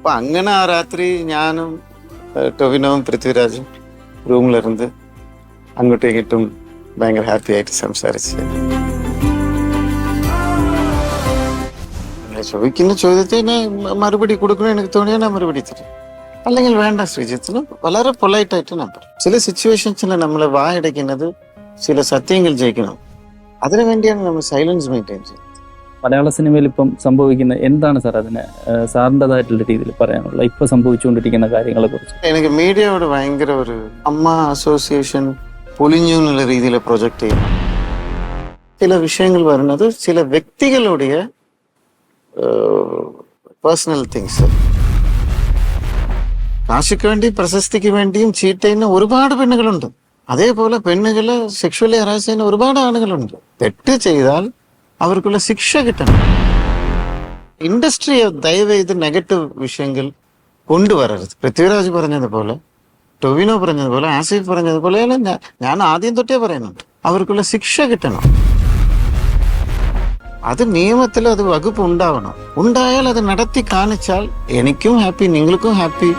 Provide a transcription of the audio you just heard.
അപ്പൊ അങ്ങനെ ആ രാത്രി ഞാനും ടൊവിനോവും പൃഥ്വിരാജും റൂമിലിരുന്ന് അങ്ങോട്ടും ഇങ്ങോട്ടും ഭയങ്കര ഹാപ്പി ആയിട്ട് സംസാരിച്ച്. ചോദിക്കുന്ന ചോദ്യത്തിന് മറുപടി കൊടുക്കണം എനിക്ക് തോന്നിയാൽ ഞാൻ മറുപടി തരും. അല്ലെങ്കിൽ വേണ്ട ശ്രീജിത്തിന് വളരെ പൊളൈറ്റ് ആയിട്ട് ഞാൻ പറയും. ചില സിറ്റുവേഷൻസിൽ നമ്മൾ വായടയ്ക്കുന്നത് ചില സത്യങ്ങൾ ജയിക്കണം. അതിനു വേണ്ടിയാണ് നമ്മൾ സൈലൻസ് മെയിന്റെയിൻ ചെയ്യുന്നത്. മലയാള സിനിമയിൽ ഇപ്പം സംഭവിക്കുന്ന എന്താണ് സാർ അതിന് സാറിന്റെതായിട്ടുള്ള രീതിയിൽ പറയാനുള്ള ഇപ്പൊ സംഭവിച്ചുകൊണ്ടിരിക്കുന്ന കാര്യങ്ങളെ കുറിച്ച് എനിക്ക് മീഡിയയോട് ഭയങ്കര ഒരു അമ്മ അസോസിയേഷൻ പൊലിഞ്ഞു എന്നുള്ള രീതിയിൽ പ്രൊജക്ട് ചെയ്യും ചില വിഷയങ്ങൾ വരുന്നത് ചില വ്യക്തികളുടെ പേഴ്സണൽ തിങ്സ് കാശിക്ക് വേണ്ടി പ്രശസ്തിക്ക് വേണ്ടിയും ചീറ്റ് ചെയ്യുന്ന ഒരുപാട് പെണ്ണുകളുണ്ട്. അതേപോലെ പെണ്ണുകളെ സെക്ഷുവലി ഹറാസ് ചെയ്യുന്ന ഒരുപാട് ആളുകളുണ്ട് തെറ്റ് ചെയ്താൽ അവർക്കുള്ള ശിക്ഷ കിട്ടണം. ഇൻഡസ്ട്രിയെ ദയവേത് നെഗറ്റീവ് വിഷയങ്ങൾ കൊണ്ടുവരരുത്. പൃഥ്വിരാജ് പറഞ്ഞതുപോലെ ടൊവിനോ പറഞ്ഞതുപോലെ ആസിഫ് പറഞ്ഞതുപോലെ ഞാൻ ആദ്യം തൊട്ടേ പറയുന്നുണ്ട്. അവർക്കുള്ള ശിക്ഷ കിട്ടണം. അത് നിയമത്തിൽ അത് വകുപ്പ് ഉണ്ടാവണം. ഉണ്ടായാൽ അത് നടത്തി കാണിച്ചാൽ എനിക്കും ഹാപ്പി നിങ്ങൾക്കും ഹാപ്പി.